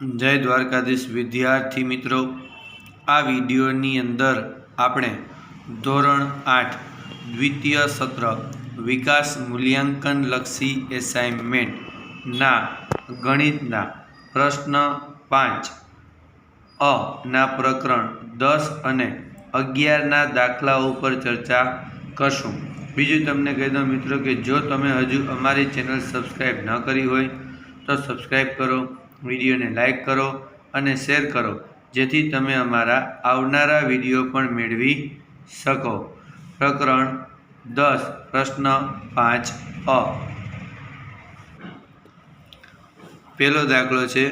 જય દ્વારકાધીશ વિદ્યાર્થી મિત્રો. આ વિડીયોની અંદર આપણે ધોરણ આઠ, દ્વિતીય સત્ર, વિકાસ મૂલ્યાંકન લક્ષી એસાઇનમેન્ટના ગણિતના પ્રશ્ન પાંચ, અ ના પ્રકરણ દસ અને અગિયારના દાખલાઓ ઉપર ચર્ચા કરશું. બીજું તમને કહી દઉં મિત્રો કે જો તમે હજુ અમારી ચેનલ સબસ્ક્રાઈબ ન કરી હોય તો સબસ્ક્રાઈબ કરો. વિડીયોને લાઇક કરો અને શેર કરો, જેથી તમે અમારા આવનારા વીડિયો પણ મેળવી શકો. પ્રકરણ દસ, પ્રશ્ન પાંચ અ. પહેલો દાખલો છે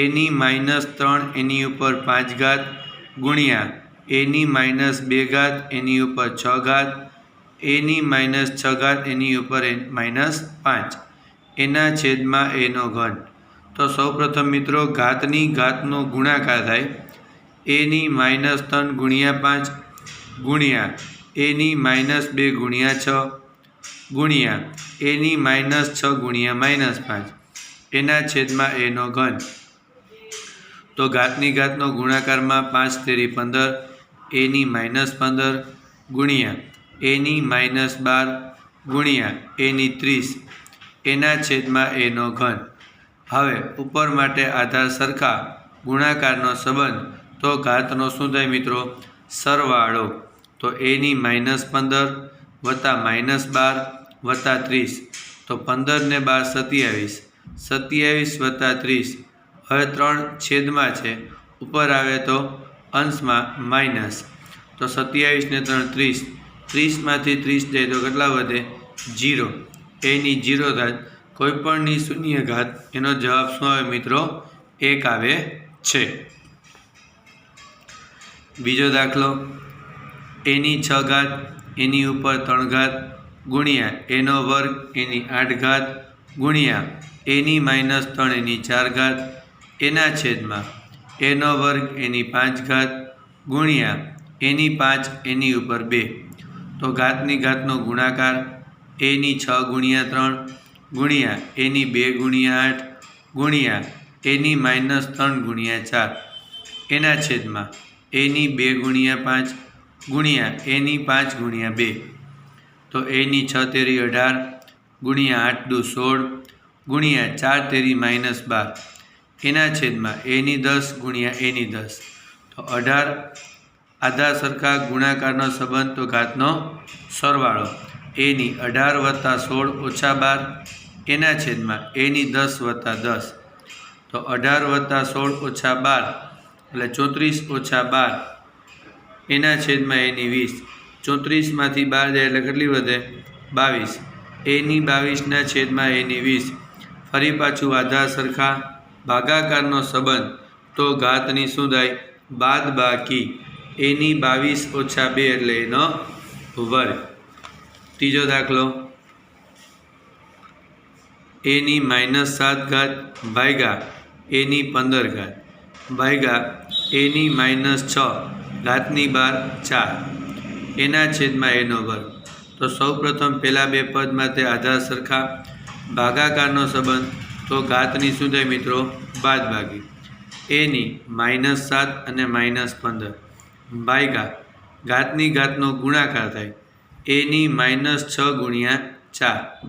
એની માઇનસ ત્રણ એની ઉપર પાંચ ઘાત ગુણ્યા એની માઇનસ બે ઘાત એની ઉપર છ ઘાત એની માઇનસ છ ઘાત એની ઉપર માઇનસ પાંચ. એના છેદમાં એનો ઘન. તો સૌપ્રથમ મિત્રો, ઘાતની ઘાતનો ગુણાકાર થાય. એની માઇનસ ત્રણ ગુણ્યા પાંચ ગુણ્યા એની માઇનસ બે ગુણ્યા છ ગુણ્યા એની માઇનસ છ ગુણ્યા માઇનસ પાંચ. એના છેદમાં એનો ઘન. તો ઘાતની ઘાતનો ગુણાકારમાં પાંચ તેરી પંદર એની માઇનસ પંદર ગુણ્યા એની માઇનસ બાર ગુણ્યા એની ત્રીસ. એના છેદમાં એનો ઘન. હવે ઉપર માટે આધાર સરખા ગુણાકારનો સંબંધ તો ઘાતનો શું થાય મિત્રો? સરવાળો. તો એની માઇનસ પંદર વત્તા માઇનસ બાર વત્તા ત્રીસ. તો પંદર ને બાર સત્યાવીસ. સત્યાવીસ વત્તા ત્રીસ. હવે ત્રણ છેદમાં છે. ઉપર આવે તો અંશમાં માઇનસ. તો સત્યાવીસ ને ત્રણ ત્રીસ. ત્રીસમાંથી ત્રીસ જાય તો કેટલા વધે? જીરો એની જીરો ઘાત કોઈપણની શૂન્ય ઘાત એનો જવાબ શું આવે મિત્રો? એક આવે છે. બીજો દાખલો. એની છ ઘાત, એની ઉપર ત્રણ ઘાત ગુણ્યા એનો વર્ગ, એની આઠ ઘાત ગુણ્યા એની માઇનસ ત્રણ, એની ચાર ઘાત એના છેદમાં એનો વર્ગ, એની પાંચ ઘાત ગુણ્યા એની પાંચ, એની ઉપર બે. તો ઘાતની ઘાતનો ગુણાકાર, એની છ ગુણ્યા ત્રણ ગુણ્યા, એની બે ગુણ્યા આઠ ગુણ્યા, એની માઇનસ ત્રણ ગુણ્યા ચાર. એના છેદમાં એની બે ગુણ્યા પાંચ ગુણ્યા એની પાંચ ગુણ્યા બે. તો એની છ તેરી અઢાર ગુણ્યા આઠ દુ સોળ ગુણ્યા ચાર તેરી માઇનસ બાર. એના છેદમાં એની દસ ગુણ્યા એની દસ. તો અઢાર આધા સરખા ગુણાકારનો સંબંધ તો ઘાતનો સરવાળો. એની અઢાર વત્તા સોળ ઓછા બાર એના છેદમાં એની દસ વત્તા દસ. તો અઢાર વત્તા સોળ ઓછા બાર, એટલે ચોત્રીસ ઓછા બાર. એના છેદમાં એની વીસ. ચોત્રીસમાંથી બાર જાય એટલે કેટલી વધે? બાવીસ. એની બાવીસના છેદમાં એની વીસ. ફરી પાછું વાધા સરખા ભાગાકારનો સંબંધ, તો ઘાતની શું થાય? બાદ બાકી. એની બાવીસ ઓછા બે એટલે એનો વર્ગ. ત્રીજો દાખલો. એની માઇનસ સાત ઘાત ભાગ્યા એની પંદર ઘાત ભાગ્યા એની માઇનસ છ ઘાતની બાર ચાર. એના છેદમાં એનો વર્ગ. તો સૌપ્રથમ પહેલાં બે પદ માટે આધાર સરખા. ભાગાકારનો સંબંધ. તો ઘાતની શું થાય મિત્રો? બાદ ભાગી. એની માઇનસ સાત અને માઇનસ પંદર. ભાગ્યા ઘાતની ઘાતનો ગુણાકાર થાય. એની માઇનસ છ ગુણ્યા ચાર.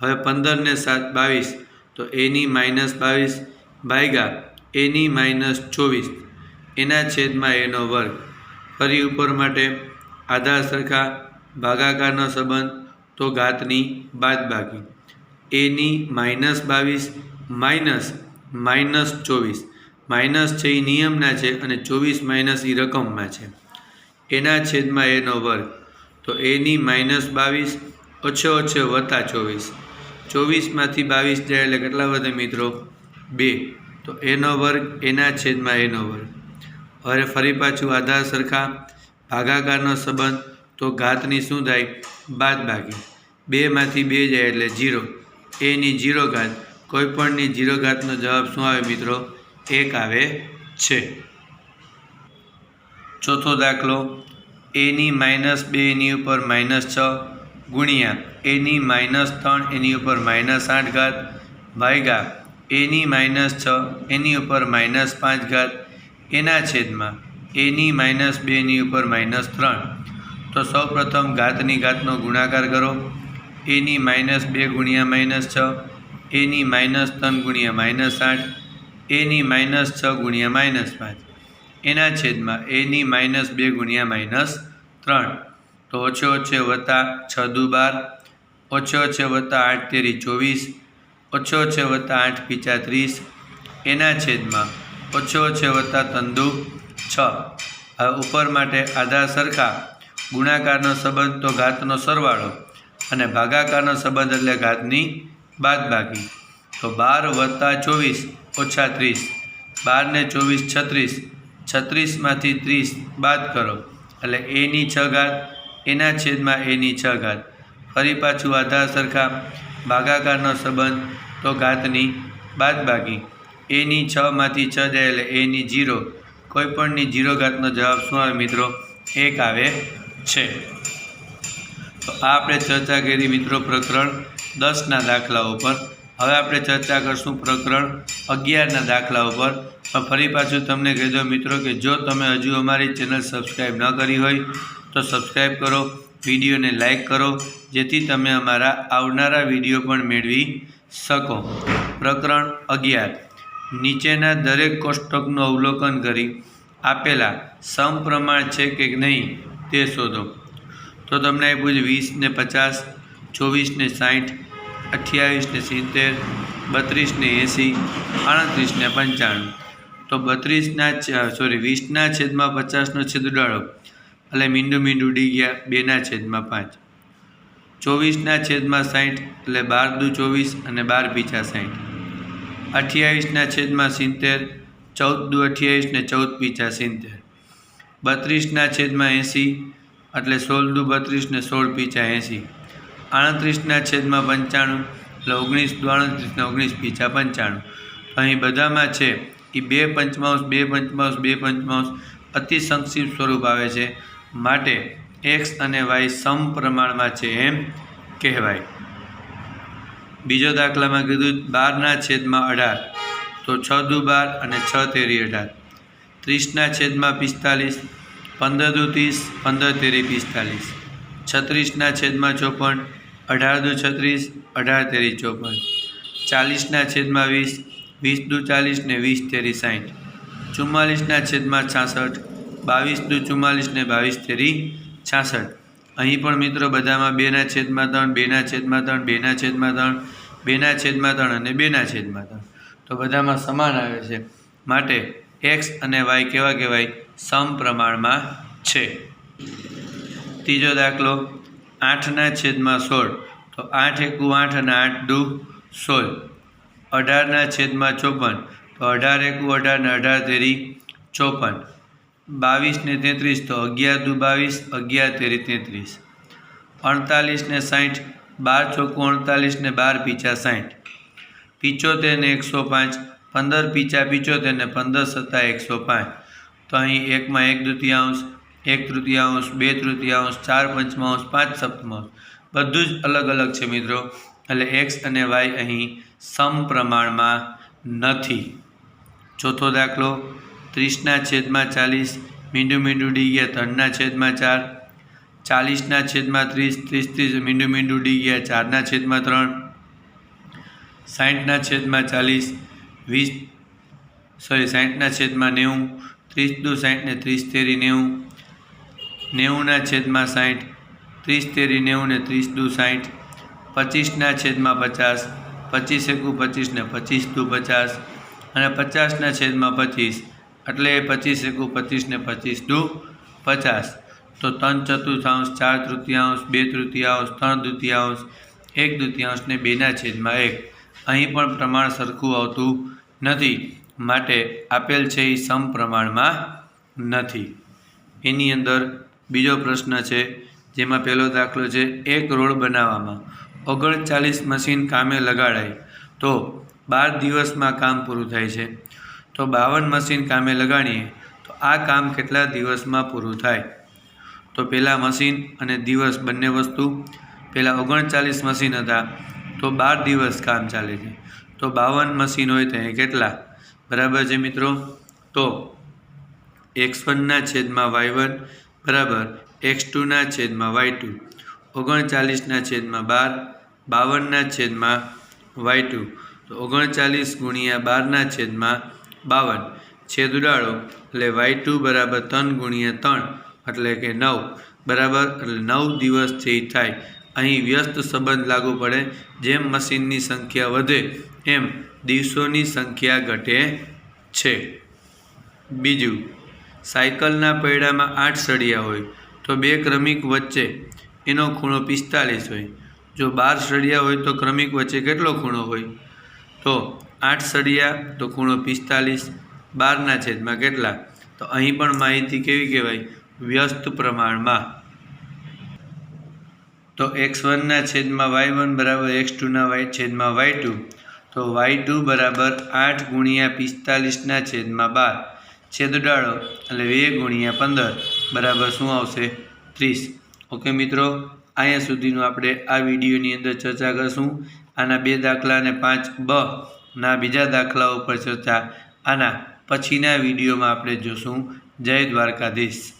હવે પંદર ને સાત બાવીસ, તો એની માઇનસ બાવીસ ભાગ્યા એની માઇનસ ચોવીસ. એના છેદમાં એનો વર્ગ. ફરી ઉપર માટે આધાર સરખા ભાગાકારનો સંબંધ, તો ઘાતની બાદ બાકી. એની માઇનસ બાવીસ, માઇનસ માઇનસ ચોવીસ. માઇનસ છે એ નિયમના છે અને ચોવીસ માઇનસ એ રકમમાં છે. એના છેદમાં એનો વર્ગ. તો એની માઇનસ બાવીસ, ઓછો ઓછો વત્તા ચોવીસ. ચોવીસમાંથી બાવીસ જાય એટલે કેટલા વધે મિત્રો? બે. તો એનો વર્ગ, એના છેદમાં એનો વર્ગ. હવે ફરી પાછું આધાર સરખા. ભાગાકારનો સંબંધ, તો ઘાતની શું થાય? બાદ બાકી બેમાંથી બે જાય એટલે જીરો એની જીરો ઘાત. કોઈપણની જીરો ઘાતનો જવાબ શું આવે મિત્રો? એક આવે છે. ચોથો દાખલો. એની માઇનસ બે એની ઉપર માઇનસ છ. ગુણ્યા. એની માઇનસ ત્રણ, એની ઉપર માઇનસ આઠ ઘાત. ભાગ્યા એની માઇનસ છ, એની ઉપર માઇનસ પાંચ ઘાત. એના છેદમાં એની માઇનસ બેની ઉપર માઇનસ ત્રણ. તો સૌપ્રથમ ઘાતની ઘાતનો ગુણાકાર કરો. એની માઇનસ બે ગુણ્યા માઇનસ છ એની માઇનસ ત્રણ ગુણ્યા માઇનસ આઠ એની માઇનસ છ ગુણ્યા માઇનસ પાંચ. એના છેદમાં એની માઇનસ બે ગુણ્યા માઇનસ ત્રણ. તો ઓછે ઓછે વત્તા છ દુ બાર ઓછે ઓછે વત્તા આઠ તેરી ચોવીસ, ઓછે ઓછે વત્તા આઠ પીચા ત્રીસ, એના છેદમાં ઓછે ઓછે વત્તા તંદુ છ. હવે ઉપર માટે આધાર સરખા. ગુણાકારનો સંબંધ તો ઘાતનો સરવાળો અને ભાગાકારનો સંબંધ એટલે ઘાતની બાદબાકી. તો બાર વત્તા ચોવીસ ઓછા ત્રીસ, બારને ચોવીસ છત્રીસ, છત્રીસમાંથી ત્રીસ બાદ કરો. એટલે એની છ ઘાત એના છેદમાં એની છ ઘાત ફરી પાછું આધાર સરખા ભાગાકારનો સંબંધ તો ઘાતની બાદબાકી એની છમાંથી છ જાય એટલે એની જીરો. કોઈપણની જીરો ઘાતનો જવાબ શું આવે મિત્રો? એક આવે છે. તો આ આપણે ચર્ચા કરી મિત્રો પ્રકરણ દસના દાખલાઓ પર. હવે આપણે ચર્ચા કરશું પ્રકરણ અગિયારના દાખલાઓ પર. ફરી પાછું તમને કહી દો મિત્રો કે જો તમે હજુ અમારી ચેનલ સબસ્ક્રાઈબ ન કરી હોય તો સબસ્ક્રાઈબ કરો, વિડીયોને લાઈક કરો, જેથી તમે અમારા આવનારા વીડિયો પણ મેળવી શકો. પ્રકરણ અગિયાર. નીચેના દરેક કોષ્ટકનું અવલોકન કરી આપેલા સમપ્રમાણ છે કે નહીં તે શોધો. તો તમને આપ્યું વીસ ને પચાસ, ચોવીસ ને સાઠ અઠ્યાવીસ ને સિત્તેર, બત્રીસ ને એંસી, આડત્રીસ ને પંચાણું. તો બત્રીસના સોરી વીસના છેદમાં પચાસનો છેદ ઉડાડો. એટલે મીંડું મીંડું ઉડી ગયા, બેના છેદમાં પાંચ. ચોવીસના છેદમાં સાઠ, એટલે બાર દુ ચોવીસ અને બાર પીછા સાઠ. અઠ્યાવીસના છેદમાં સિત્તેર ચૌદ દુ અઠ્યાવીસ ને ચૌદ પીછા સિત્તેર. બત્રીસના છેદમાં એંસી, એટલે સોળ દુ બત્રીસ ને સોળ પીછા એંસી. આડત્રીસના છેદમાં પંચાણું, એટલે ઓગણીસ દુ આડત્રીસ ને ઓગણીસ પીછા પંચાણું. અહીં બધામાં છે એ બે પંચમાંશ બે પંચમાંશ બે પંચમાંશ અતિ સંક્ષિપ્ત સ્વરૂપ આવે છે. માટે એક્સ અને વાય સમપ્રમાણમાં છે એમ કહેવાય. બીજો દાખલામાં કીધું, બારના છેદમાં અઢાર, તો છ દુ બાર અને છ તેરી અઢાર. ત્રીસના છેદમાં પિસ્તાલીસ, પંદર દુ ત્રીસ, પંદર તેરી પિસ્તાલીસ. છત્રીસના છેદમાં ચોપન, અઢાર દુ છત્રીસ, અઢાર તેરી ચોપન. ચાલીસના છેદમાં વીસ વીસ દુ ચાલીસ ને વીસ તેરી સાઠ ચુમ્માલીસના છેદમાં છાસઠ બાવીસ દુ ચુમ્માલીસ ને બાવીસ તેરી છાસઠ. અહીં પણ મિત્રો બધામાં બેના છેદમાં ત્રણ, બેના છેદમાં ત્રણ, બેના છેદમાં ત્રણ, બેના છેદમાં ત્રણ અને બેના છેદમાં ત્રણ. તો બધામાં સમાન આવે છે. માટે એક્સ અને વાય કેવા કહેવાય? સમપ્રમાણમાં છે. ત્રીજો દાખલો, આઠના છેદમાં સોળ. તો આઠ એકુ આઠ અને આઠ દુ સોળ. અઢારના છેદમાં ચોપન. તો અઢાર એકુ અઢાર ને અઢાર તેરી ચોપન. બાવીસ ને તેત્રીસ તો અગિયાર દુ બાવીસ, અગિયાર તેરી તેત્રીસ. અડતાલીસ ને સાઠ બાર ચોખ્ખું અડતાલીસ ને બાર પીચા સાઠ પિચોતેર ને એકસો પાંચ, પંદર પીચા પિચોતેર ને પંદર સત્તા એકસો પાંચ. તો અહીં એકમાં એક દ્વિતીયાંશ એક તૃતીયાંશ, બે તૃતીયાંશ, ચાર પંચમાંશ, પાંચ સપ્તમાંશ. બધું જ અલગ અલગ છે મિત્રો. એટલે એક્સ અને વાય અહીં સમપ્રમાણમાં નથી. ચોથો દાખલો. ત્રીસના છેદમાં ચાલીસ, મીંડું મીંડું ડી ગયા ત્રણના છેદમાં ચાર, ચાલીસના છેદમાં ત્રીસ ત્રીસ ત્રીસ, મીંડું મીંડું ડી ગયા ચારના છેદમાં ત્રણ સાઠના છેદમાં ચાલીસ, વીસ, સોરી સાઠના છેદમાં નેવું, ત્રીસ દુ સાઠ ને ત્રીસ તેરી નેવું, નેવુંના છેદમાં સાઠ ત્રીસ તેરી નેવું ને ત્રીસ દુ સાઠ પચીસના છેદમાં પચાસ, પચીસ એકુ પચીસ ને પચીસ દુ પચાસ, અને પચાસના છેદમાં પચીસ એટલે પચીસ એકુ પચીસ ને પચીસ દુ પચાસ. તો ત્રણ ચતુર્થાંશ, ચાર તૃતીયાંશ, બે તૃતીયાંશ, ત્રણ દ્વિતીયાંશ એક દ્વિતીયાંશ ને બેના છેદમાં એક. અહીં પણ પ્રમાણ સરખું આવતું નથી. માટે આપેલ છે એ સમપ્રમાણમાં નથી. એની અંદર બીજો પ્રશ્ન છે, જેમાં પહેલો દાખલો છે, એક રોડ બનાવવામાં. ઓગણચાલીસ મશીન કામે લગાડાય. તો બાર દિવસમાં કામ પૂરું થાય છે. તો બાવન મશીન કામે લગાડીએ, તો આ કામ કેટલા દિવસમાં પૂરું થાય? તો પહેલાં મશીન અને દિવસ બંને વસ્તુ. પહેલાં ઓગણચાલીસ મશીન હતા, તો બાર દિવસ કામ ચાલે છે. તો બાવન મશીન હોય તો એ કેટલા? બરાબર છે મિત્રો? તો એક્સ વનના છેદમાં વાય વન બરાબર, એક્સ ટુના છેદમાં વાય ટુ, ઓગણચાલીસના છેદમાં બાર, બાવનના છેદમાં વાય ટુ, તો ઓગણચાલીસ ગુણ્યા બારના છેદમાં બાવન. છેદ ઉડાડો. એટલે વાય ટુ બરાબર ત્રણ ગુણ્યા ત્રણ, એટલે કે નવ. બરાબર? એટલે નવ દિવસથી થાય. અહીં વ્યસ્ત સંબંધ લાગુ પડે. જેમ મશીનની સંખ્યા વધે, એમ દિવસોની સંખ્યા ઘટે છે. બીજું. સાયકલના પૈડામાં આઠ સળિયા હોય, તો બે ક્રમિક વચ્ચે એનો ખૂણો પિસ્તાલીસ હોય. જો બાર સળિયા હોય, તો ક્રમિક વચ્ચે કેટલો ખૂણો હોય? તો આઠ સળિયા, તો ખૂણો પિસ્તાલીસ, બારના છેદમાં કેટલા? તો અહીં પણ માહિતી કેવી કહેવાય? વ્યસ્ત પ્રમાણમાં. તો એક્સ વનના છેદમાં વાય વન બરાબર એક્સ ટુના વાય છેદમાં વાય ટુ. તો વાય ટુ બરાબર આઠ ગુણ્યા પિસ્તાલીસના છેદમાં બાર. છેદ ડાળો એટલે બે ગુણ્યા પંદર. બરાબર શું આવશે? ત્રીસ. ઓકે મિત્રો, અહીંયા સુધીનું આપણે આ વિડીયોની અંદર ચર્ચા કરશું. આના બે દાખલા અને પાંચ બ ના બીજા દાખલાઓ પર ચર્ચા. આના પછીના વિડીયોમાં આપણે જોશું. જય દ્વારકાધીશ.